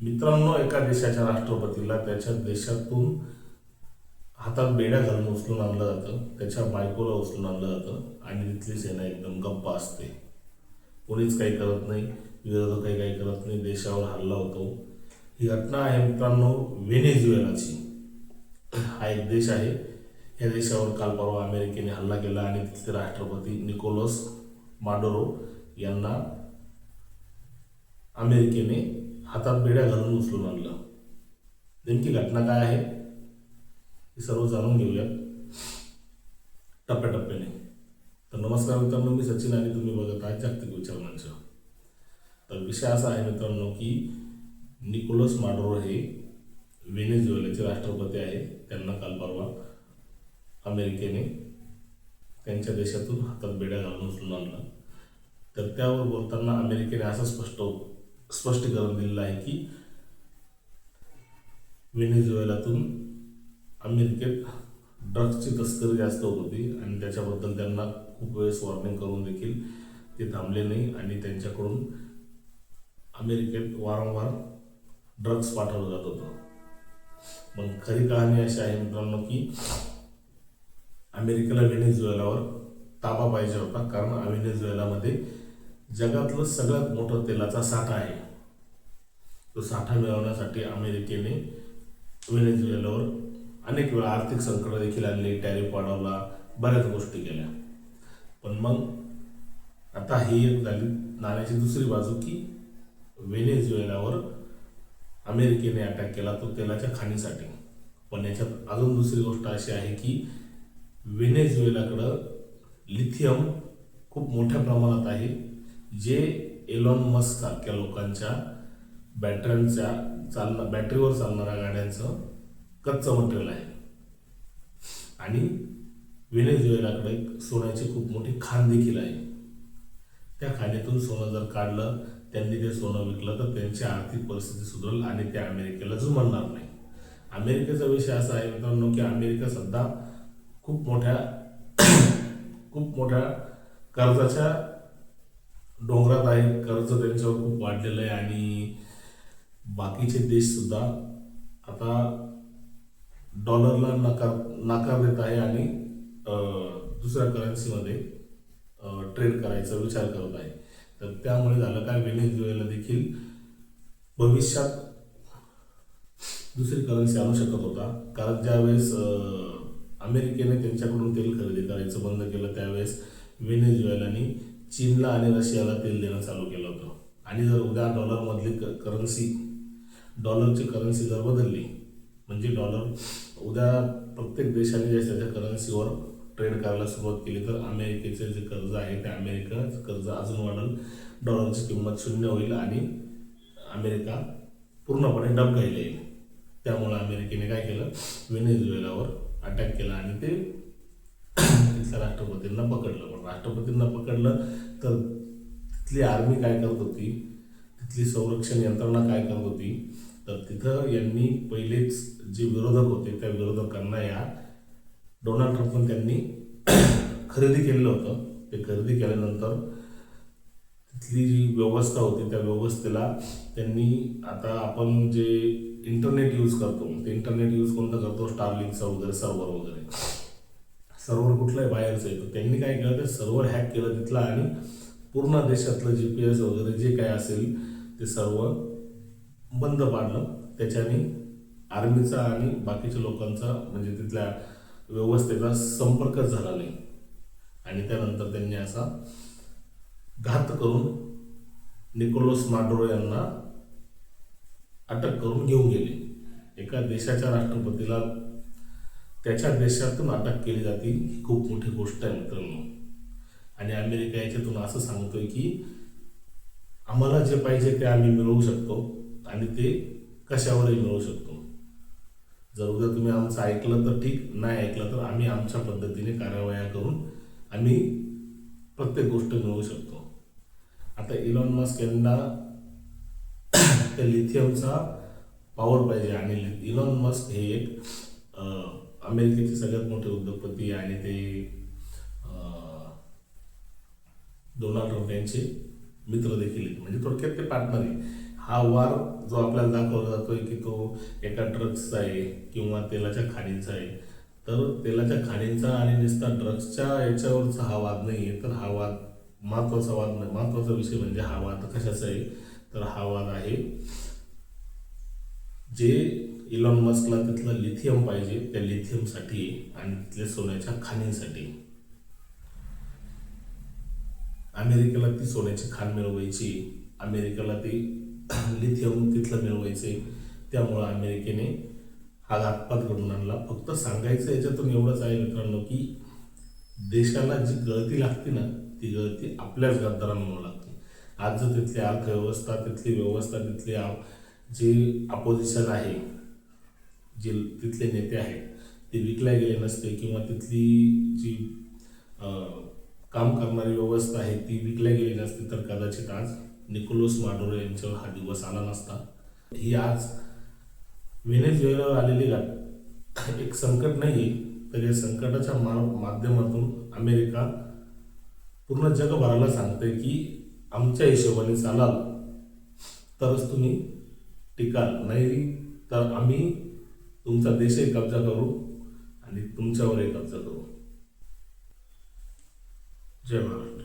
मित्रांनो एका देशाच्या राष्ट्रपतीला त्याच्या देशातून हातात बेड्या घालून उचलून आणलं जातं त्याच्या बायकोला उचलून आणलं जातं आणि तिथली सेना एकदम गप्प असते. कोणीच काही करत नाही विरोधकही काही करत नाही देशावर हल्ला होतो. ही घटना आहे मित्रांनो व्हेनेझुएलाची. हा एक देश आहे. या देशावर काल परवा अमेरिकेने हल्ला केला आणि तिथले राष्ट्रपती निकोलस माडोरो यांना अमेरिकेने हातात बेड्या घालून उचलून आणलं. नेमकी घटना काय आहे हे सर्व जाणून घेऊयात. टप्प्याटप्प्याने. तर नमस्कार मित्रांनो मी सचिन आणि तुम्ही बघत आहात जागतिक विचार मंच. तर विषय असा आहे मित्रांनो की निकोलस माडोरो हे व्हेनेझुएलाचे राष्ट्रपती आहे. त्यांना काल परवा अमेरिकेने त्यांच्या देशातून हातात बेड्या घालून उचलून आणलं. तर त्यावर बोलताना अमेरिकेने असं स्पष्ट स्पष्टीकरण दिलेलं आहे की व्हेनेझुएलातून अमेरिकेत ड्रग्सची तस्करी जास्त होत होती आणि त्याच्याबद्दल त्यांना खूप वेळेस वॉर्निंग करून देखील ते थांबले नाही आणि त्यांच्याकडून अमेरिकेत वारंवार ड्रग्स पाठवलं जात होतं. मग खरी कहाणी अशी आहे मित्रांनो की अमेरिकेला व्हेनेझुएलावर ताबा पाहिजे होता. कारण व्हेनेझुएलामध्ये जगातलं सगळ्यात मोठं तेलाचा साठा आहे. तो साठा मिळवण्यासाठी अमेरिकेने व्हेनेझुएलावर अनेक वेळा आर्थिक संकट देखील आणली टॅरिफ वाढवला बऱ्याच गोष्टी केल्या. पण मग आता ही एक झाली नाण्याची दुसरी बाजू की व्हेनेझुएलावर अमेरिकेने अटॅक केला तो तेलाच्या खाणीसाठी. पण याच्यात अजून दुसरी गोष्ट अशी आहे की व्हेनेझुएलाकडं लिथियम खूप मोठ्या प्रमाणात आहे. जे एलॉन मस्क सारख्या लोकांच्या बॅटऱ्यांच्या चालना बॅटरीवर चालणाऱ्या गाड्यांचं कच्चं मटेरियल आहे. आणि व्हेनेझुएलाकडे सोन्याची खूप मोठी खाण देखील आहे. त्या खाणीतून सोनं जर काढलं त्यांनी ते सोनं विकलं तर त्यांची आर्थिक परिस्थिती सुधारेल आणि ते अमेरिकेला जुमानणार नाही. अमेरिकेचा विषय असा आहे मित्रांनो की अमेरिका सध्या खूप मोठ्या खूप मोठ्या कर्जाच्या डोंगरात आहे कर्ज त्यांच्यावर खूप वाढलेलं आहे आणि बाकीचे देशसुद्धा आता डॉलरला नकार नकार देत आहे आणि दुसऱ्या करन्सीमध्ये ट्रेड करायचा विचार करत आहे. तर त्यामुळे झालं काय व्हेनेझुएला देखील भविष्यात दुसरी करन्सी आणू शकत होता. कारण ज्यावेळेस अमेरिकेने त्यांच्याकडून तेल खरेदी करायचं बंद केलं त्यावेळेस व्हेनेझुएलानी चीनला आणि रशियाला तेल देणं चालू केलं होतं. आणि जर उद्या डॉलरमधली क करन्सी डॉलरची करन्सी जर बदलली म्हणजे डॉलर उद्या प्रत्येक देशाने जे त्याच्या करन्सीवर ट्रेड करायला सुरुवात केली तर अमेरिकेचे जे कर्ज आहे ते अमेरिका कर्ज अजून वाढेल डॉलरची किंमत शून्य होईल आणि अमेरिका पूर्णपणे डबघाईला येईल. त्यामुळं अमेरिकेने काय केलं? व्हेनेझुएलावर अटॅक केला आणि ते तिथल्या राष्ट्रपतींना पकडलं. पण राष्ट्रपतींना पकडलं तर तिथली आर्मी काय करत होती? तिथली संरक्षण यंत्रणा काय करत होती? तर तिथं यांनी पहिलेच जे विरोधक होते त्या विरोधकांना या डोनाल्ड ट्रम्पने त्यांनी खरेदी केलेलं होतं. ते खरेदी केल्यानंतर तिथली जी व्यवस्था होती त्या व्यवस्थेला त्यांनी आता आपण जे इंटरनेट यूज करतो ते इंटरनेट यूज कोणतं करतो? स्टारलिंकचा वगैरे सर्व्हर वगैरे. सर्व्हर कुठलाही बाहेरचं येतो. त्यांनी काय केलं ते सर्व्हर हॅक केलं तिथला आणि पूर्ण देशातलं जी पी एस वगैरे जे काय असेल ते सर्व बंद पाडलं. त्याच्याने आर्मीचा आणि बाकीच्या लोकांचा म्हणजे तिथल्या व्यवस्थेचा संपर्कच झाला नाही. आणि त्यानंतर त्यांनी असा घात करून निकोलोस माडोरो यांना अटक करून घेऊन गेले. एका देशाच्या राष्ट्रपतीला त्याच्या देशातून अटक केली जाते ही खूप मोठी गोष्ट आहे मित्रांनो. आणि अमेरिका याच्यातून असं सांगतोय की आम्हाला जे पाहिजे ते आम्ही मिळवू शकतो आणि ते कशावरही मिळवू शकतो. जर उद्या तुम्ही आमचं ऐकलं तर ठीक नाही ऐकलं तर आम्ही आमच्या पद्धतीने कारवाया करून आम्ही प्रत्येक गोष्ट मिळवू शकतो. आता इलॉन मस्क यांना त्या लिथियमचा पॉवर पाहिजे आणि इलॉन मस्क हे एक अमेरिकेचे सगळ्यात मोठे उद्योगपती आणि ते डोनाल्ड ट्रम्प यांचे मित्र देखील आहेत. म्हणजे थोडक्यात ते पार्टनर आहे हा वार जो आपल्याला दाखवला जातोय की तो एका ड्रग्सचा आहे किंवा तेलाच्या खाणींचा आहे. तर तेलाच्या खाणींचा आणि नुसता ड्रग्सच्या याच्यावरचा हा वाद नाही आहे तर हा वाद महत्त्वाचा वाद नाही. महत्त्वाचा विषय म्हणजे हा वाद कशाचा आहे? तर हा वाद आहे जे इलॉन मस्कला तिथलं लिथियम पाहिजे त्या लिथियमसाठी आणि तिथल्या सोन्याच्या खाणींसाठी. अमेरिकेला ती सोन्याची खाण मिळवायची अमेरिकेला ती लिथियम तिथलं मिळवायचे त्यामुळं अमेरिकेने हा घातपात घडून आणला. फक्त सांगायचं याच्यातून एवढंच आहे मित्रांनो की देशाला जी गळती लागते ना ती गळती आपल्याच गद्दारांमुळे लागते. आज जर तिथली अर्थव्यवस्था तिथली व्यवस्था तिथली जी जे अपोजिशन आहे जे तिथले नेते आहेत ते विकल्या गेले नसते किंवा तिथली जी काम करणारी व्यवस्था आहे ती विकल्या गेली नसती तर कदाचित आज निकोलोस माडोरो यांच्यावर हा दिवस आला नसता. ही आज व्हेनेझुएलावर आलेली एक संकट नाही तर या संकटाच्या मा माध्यमातून अमेरिका पूर्ण जगभराला सांगते की आमच्या हिशोबाने चालाल. तरच तुम्ही टिकाल नाही तर आम्ही तुमचा देशही कब्जा करू आणि तुमच्यावरही कब्जा करू. जय महाराज.